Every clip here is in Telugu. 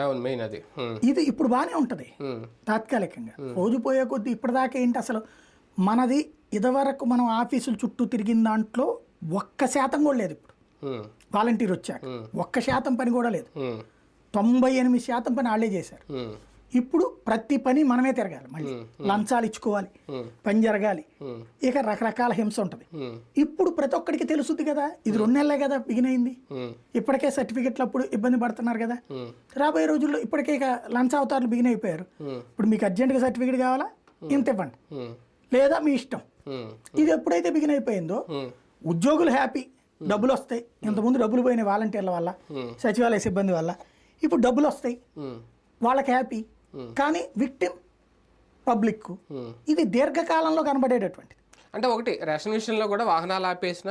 అవును మెయిన్ అది. ఇది ఇప్పుడు బాగానే ఉంటుంది. తాత్కాలికంగా. రోజు పోయే కొద్దీ ఇప్పటిదాకా ఏంటి అసలు? మనది ఇదివరకు మనం ఆఫీసుల చుట్టూ తిరిగిన దాంట్లో ఒక్క శాతం కూడా లేదు ఇప్పుడు. వాలంటీర్ వచ్చాక. ఒక్క శాతం పని కూడా లేదు. తొంభై ఎనిమిది శాతం పని వాళ్ళే చేశారు. ఇప్పుడు ప్రతి పని మనమే తిరగాలి మళ్ళీ. లంచాలు ఇచ్చుకోవాలి పని జరగాలి. ఇక రకరకాల హింస ఉంటుంది. ఇప్పుడు ప్రతి ఒక్కడికి తెలుసుద్ది కదా ఇది రెండు నెలలే కదా బిగిన్ అయింది. ఉమ్, ఇప్పటికే సర్టిఫికెట్లు అప్పుడు ఇబ్బంది పడుతున్నారు కదా. రాబోయే రోజుల్లో ఇప్పటికే ఇక లంచ అవతారాలు బిగిన్ అయిపోయారు. ఇప్పుడు మీకు అర్జెంటుగా సర్టిఫికెట్ కావాలా? ఇంత ఇవ్వండి. లేదా మీ ఇష్టం. ఇది ఎప్పుడైతే బిగిన్ అయిపోయిందో ఉద్యోగులు హ్యాపీ డబ్బులు వస్తాయి. ఇంతకుముందు డబ్బులు పోయినాయి వాలంటీర్ల వల్ల సచివాలయ సిబ్బంది వల్ల. ఇప్పుడు డబ్బులు వస్తాయి. వాళ్ళకి హ్యాపీ కానీ విక్టిమ్ పబ్లిక్. ఇది దీర్ఘకాలంలో కనబడేటటువంటిది. అంటే ఒకటి రేషన్ విషయంలో కూడా వాహనాలు ఆపేసిన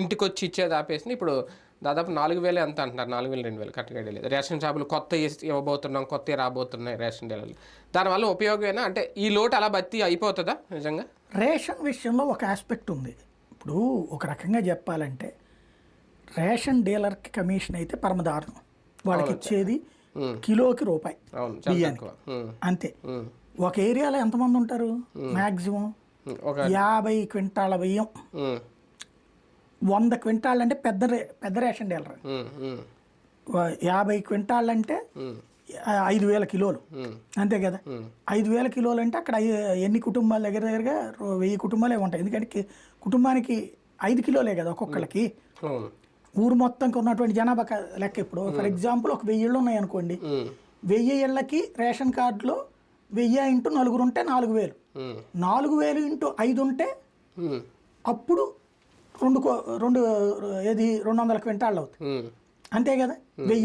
ఇంటికి వచ్చి ఇచ్చేది ఆపేసిన ఇప్పుడు దాదాపు నాలుగు వేలే ఎంత అంటున్నారు. నాలుగు వేలు రెండు వేలు కరెక్ట్గా లేదు. రేషన్ షాపులు కొత్త ఇవ్వబోతున్నాం కొత్త రాబోతున్నాయి రేషన్ డీలర్లు. దానివల్ల ఉపయోగమేనా అంటే ఈ లోటు అలా భర్తీ అయిపోతుందా నిజంగా? రేషన్ విషయంలో ఒక ఆస్పెక్ట్ ఉంది. ఇప్పుడు ఒక రకంగా చెప్పాలంటే రేషన్ డీలర్కి కమిషన్ అయితే పరమదారుణం. వాళ్ళకి ఇచ్చేది కిలోకి రూపాయి బియ్యానికి. అంతే. ఒక ఏరియాలో ఎంతమంది ఉంటారు? ఒక యాభై క్వింటాల బియ్యం. వంద క్వింటాల్ అంటే పెద్ద పెద్ద రేషన్ డీలర్. యాభై క్వింటాల్ అంటే ఐదు వేల కిలోలు. అంతే కదా? ఐదు వేల కిలోలు అంటే అక్కడ ఎన్ని కుటుంబాల దగ్గర దగ్గరగా వెయ్యి కుటుంబాలే ఉంటాయి. ఎందుకంటే కుటుంబానికి ఐదు కిలోలే కదా ఒక్కొక్కరికి అవును. ఊరు మొత్తంకి ఉన్నటువంటి జనాభా లెక్క ఇప్పుడు. ఫర్ ఎగ్జాంపుల్ ఒక వెయ్యి ఇళ్ళు ఉన్నాయి అనుకోండి. ఉమ్, వెయ్యి ఇళ్ళకి రేషన్ కార్డులో వెయ్యి ఇంటూ నలుగురు ఉంటే నాలుగు వేలు. నాలుగు వేలు ఇంటూ ఐదు ఉంటే అప్పుడు రెండు రెండు ఏది రెండు వందల క్వింటాళ్ళు అవుతుంది. అంతే కదా? వెయ్యి